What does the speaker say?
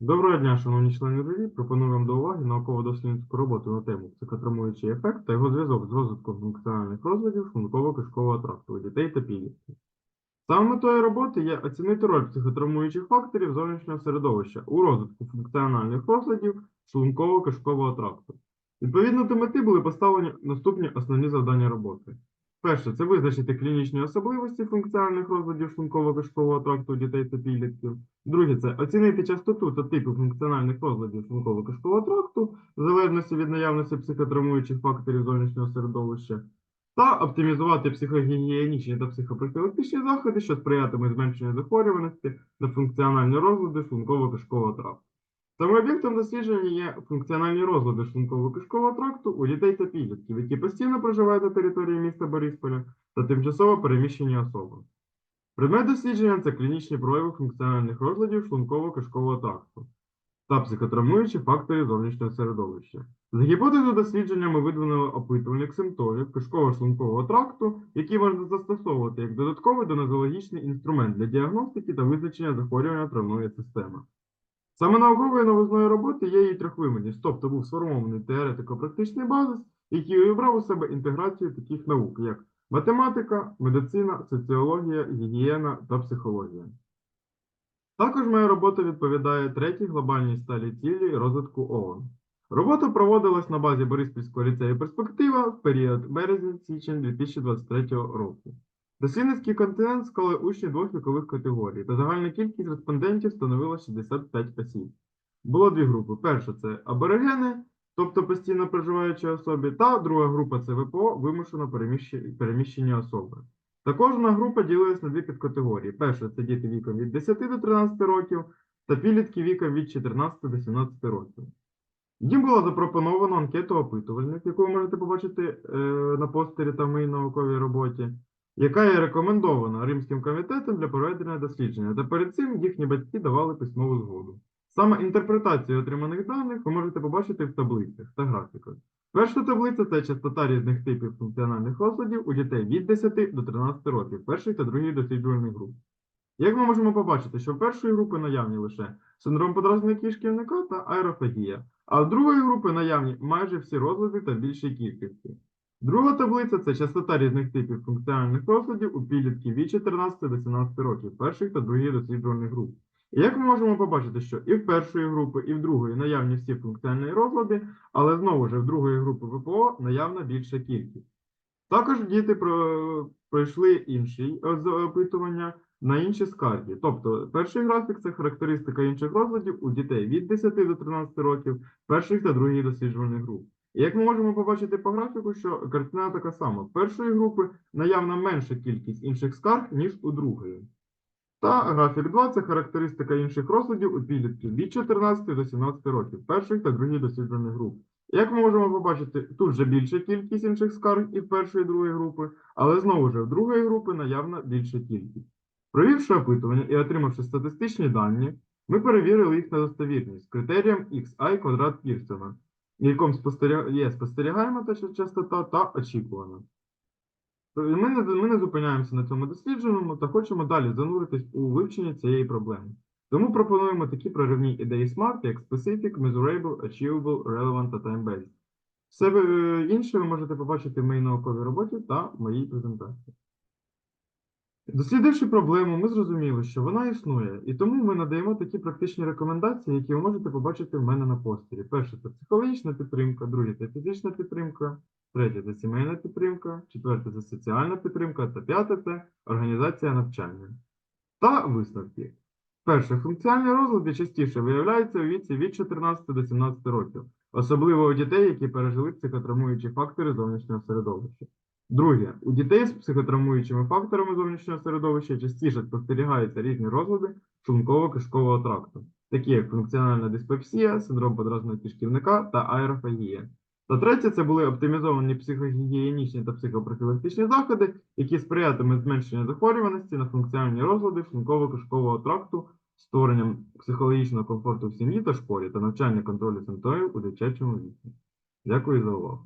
Доброго дня, шановні члени журі. Пропоную вам до уваги науково-дослідницьку роботу на тему психотравмуючий ефект та його зв'язок з розвитком функціональних розладів шлунково-кишкового тракту у дітей та підлітків. Саме метою роботи є оцінити роль психотравмуючих факторів зовнішнього середовища у розвитку функціональних розладів шлунково-кишкового тракту. Відповідно до мети були поставлені наступні основні завдання роботи. Перше це визначити клінічні особливості функціональних розладів шлунково-кишкового тракту дітей та підлітків. Друге, це оцінити частоту та типи функціональних розладів шлунково-кишкового тракту в залежності від наявності психотравмуючих факторів зовнішнього середовища, та оптимізувати психогігієнічні та психопрофілактичні заходи, що сприятимуть зменшенню захворюваності на функціональні розлади шлунково-кишкового тракту. Саме об'єктом дослідження є функціональні розлади шлунково-кишкового тракту у дітей та підлітків, які постійно проживають на території міста Борисполя та тимчасово переміщені особи. Предмет дослідження це клінічні прояви функціональних розладів шлунково-кишкового тракту та психотравмуючі фактори зовнішнього середовища. За гіпотезою дослідження ми видвинули опитувальник симптомів кишково-шлункового тракту, який можна застосовувати як додатковий донозологічний інструмент для діагностики та визначення захворювання травної системи. Саме науковою новизною роботи є її трьохвимірність, тобто був сформований теоретико-практичний базис, який увібрав у себе інтеграцію таких наук, як математика, медицина, соціологія, гігієна та психологія. Також моя робота відповідає третій глобальній сталі цілі розвитку ООН. Робота проводилась на базі Бориспільського ліцею перспектива в період березень-січень 2023 року. Дослідницький континент склали учні двох вікових категорій, та загальна кількість респондентів становила 65 осіб. Було дві групи. Перша це аборигени, тобто постійно проживаючі особи, та друга група це ВПО, вимушено переміщ- переміщені особи. Та кожна група ділилась на дві підкатегорії. Перша це діти віком від 10 до 13 років та підлітки віком від 14 до 17 років. Їм було запропоновано анкету опитувальник, яку ви можете побачити е, на постері та в моїй науковій роботі, яка є рекомендована Римським комітетом для проведення дослідження. Та перед цим їхні батьки давали письмову згоду. Саме інтерпретацію отриманих даних ви можете побачити в таблицях та графіках. Перша таблиця це частота різних типів функціональних розладів у дітей від 10 до 13 років, першої та другої досліджувальних груп. Як ми можемо побачити, що в першої групи наявні лише синдром подразнення кишківника та аерофагія, а в другої групи наявні майже всі розлади та більшій кількості. Друга таблиця це частота різних типів функціональних розладів у підлітків від 14 до 17 років, перших та других досліджувальних груп. І як ми можемо побачити, що і в першої групи, і в другої наявні всі функціональні розлади, але знову ж в другої групи ВПО наявна більша кількість. Також діти про- пройшли інші опитування на інші скарги. Тобто, перший графік це характеристика інших розладів у дітей від 10 до 13 років, перших та других досліджувальних груп. Як ми можемо побачити по графіку, що картина така сама. В першої групи наявна менша кількість інших скарг, ніж у другої. Та графік 2 це характеристика інших розладів у підлітків від 14 до 17 років, перших та других досліджених груп. Як ми можемо побачити, тут вже більша кількість інших скарг і в першої і другої групи, але знову ж в другої групи наявна більша кількість. Провівши опитування і отримавши статистичні дані, ми перевірили їх на достовірність критерієм XI квадрат Пірсона, якому спостеріга- є спостерігаєма та частота та очікувана. Ми не, ми не зупиняємося на цьому дослідженому та хочемо далі зануритись у вивчення цієї проблеми. Тому пропонуємо такі проривні ідеї SMART, як Specific, Measurable, Achievable, Relevant та Time-Based. Все е, інше ви можете побачити в моїй науковій роботі та моїй презентації. Дослідивши проблему, ми зрозуміли, що вона існує, і тому ми надаємо такі практичні рекомендації, які ви можете побачити в мене на постері. Перше це психологічна підтримка, друге це фізична підтримка, третє це сімейна підтримка, четверте це соціальна підтримка, та п'яте це організація навчання. Та висновки. Перше, функціональні розлади частіше виявляються у віці від 14 до 17 років, особливо у дітей, які пережили психотравмуючі фактори зовнішнього середовища. Друге, у дітей з психотравмуючими факторами зовнішнього середовища частіше спостерігаються різні розлади шлунково-кишкового тракту, такі як функціональна диспепсія, синдром подразненого кишківника та аерофагія. Та третє, це були оптимізовані психогігієнічні та психопрофілактичні заходи, які сприятимуть зменшенню захворюваності на функціональні розлади шлунково-кишкового тракту, створенням психологічного комфорту в сім'ї та школі та навчання контролю симптомів у дитячому віці. Дякую за увагу.